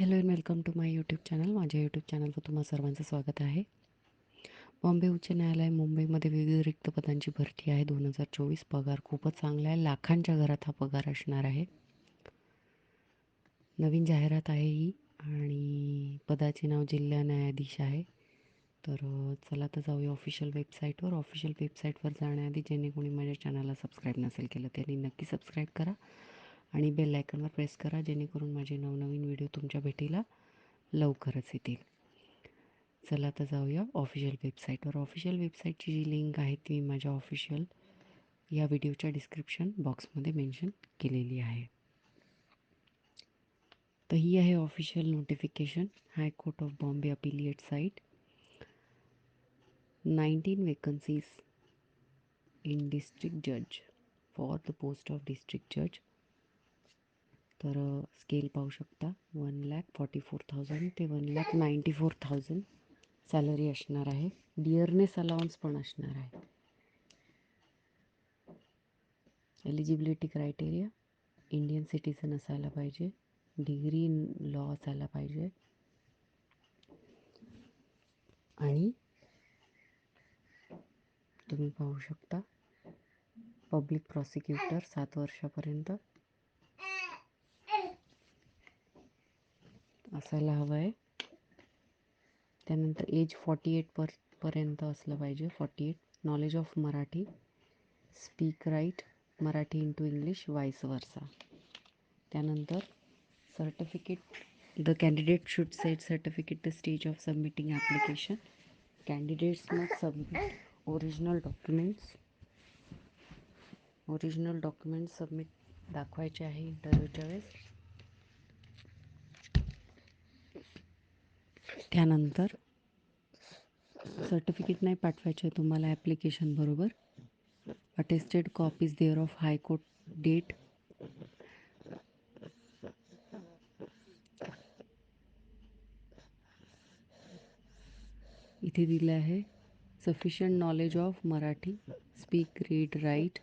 Hello and welcome to my YouTube channel माझ्या YouTube चॅनलवर तुम्हा सर्वांचं स्वागत आहे. बॉम्बे उच्च न्यायालय मुंबईमध्ये विविध रिक्त पदांची भरती आहे. दोन हजार चोवीस पगार खूपच चांगला आहे. लाखांच्या घरात हा पगार असणार आहे. नवीन जाहिरात आहे ही आणि पदाचे नाव जिल्हा न्यायाधीश आहे. तर चला तर जाऊया ऑफिशियल वेबसाईटवर ऑफिशियल वेबसाईटवर जाण्याआधी ज्याने कोणी माझ्या चॅनलला सबस्क्राईब नसेल केलं त्यांनी नक्की सबस्क्राईब करा. आणि बेल आयकॉनवर प्रेस करा जेणेकरून माझे नवनवीन व्हिडिओ तुमच्या भेटीला लवकरच येतील. चला तर जाऊया ऑफिशियल वेबसाईटवर ऑफिशियल वेबसाईटची जी लिंक आहे ती मी माझ्या ऑफिशियल या व्हिडिओच्या डिस्क्रिप्शन बॉक्समध्ये मेन्शन केलेली आहे. तर ही आहे official notification high court of Bombay अपिलिएट site nineteen vacancies in district जज for the post of district जज तर स्केल पाहू शकता. One lakh forty four thousand ते one lakh ninety four thousand salary असणार आहे. डिअरनेस अलाउन्स पण असणार आहे. एलिजिबिलिटी क्रायटेरिया इंडियन सिटीजन असायला पाहिजे. डिग्री इन लॉ असायला पाहिजे. आणि तुम्ही पाहू शकता पब्लिक प्रॉसिक्युटर सात वर्षापर्यंत असायला हवं आहे. त्यानंतर एज फॉर्टी एट पर पर्यंत असलं पाहिजे. Forty eight knowledge of Marathi. Speak write Marathi into English vice versa त्यानंतर certificate the candidate should set certificate the stage of submitting application candidates मग submit original documents original documents submit दाखवायचे आहे इंटरव्ह्यूच्या वेळेस. त्यानंतर certificate नाही पाठवायचे आहे तुम्हाला ॲप्लिकेशन बरोबर. Attested copies there of high court date इथे दिलं आहे sufficient knowledge of Marathi speak read write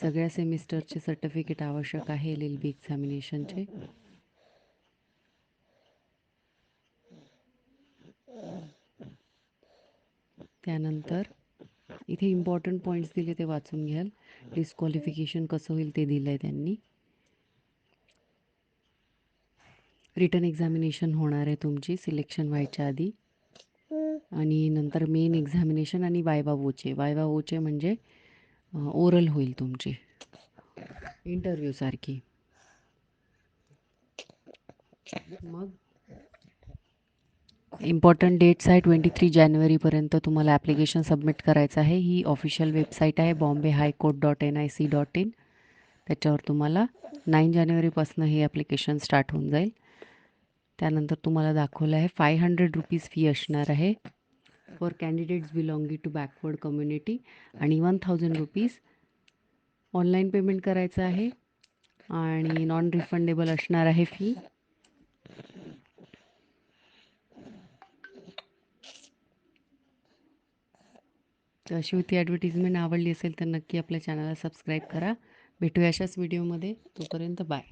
सगळ्या सेमिस्टरचे सर्टिफिकेट आवश्यक आहे एल एल बी एक्झामिनेशनचे त्यानंतर इथे इम्पॉर्टंट पॉईंट्स दिले ते वाचून घ्याल. डिस्क्वालिफिकेशन कसं होईल ते दिलं आहे त्यांनी. रिटर्न एक्झामिनेशन होणार आहे तुमची सिलेक्शन व्हायच्या आधी. आणि नंतर मेन एक्झामिनेशन आणि वायवा ओचे. वायवा ओचे म्हणजे ओरल होईल तुमची. इंटरव्ह्यूसारखी मग इम्पॉर्टंट डेट्स आहे ट्वेंटी थ्री जानेवारीपर्यंत तुम्हाला ॲप्लिकेशन सबमिट करायचं आहे. ही ऑफिशियल वेबसाईट आहे Bombay high court dot N I C dot in. त्याच्यावर तुम्हाला नाईन जानेवारीपासून हे ॲप्लिकेशन स्टार्ट होऊन जाईल. त्यानंतर तुम्हाला दाखवलं आहे फाय हंड्रेड रुपीज फी असणार आहे for candidates belonging to backward community आणि one thousand rupees online payment करायचं आहे. आणि नॉन रिफंडेबल असणार आहे फी तर अशी होती ॲडव्हर्टिजमेंट आवडली असेल तर नक्की आपल्या चॅनलला सबस्क्राईब करा. भेटूया अशाच व्हिडिओमध्ये तोपर्यंत बाय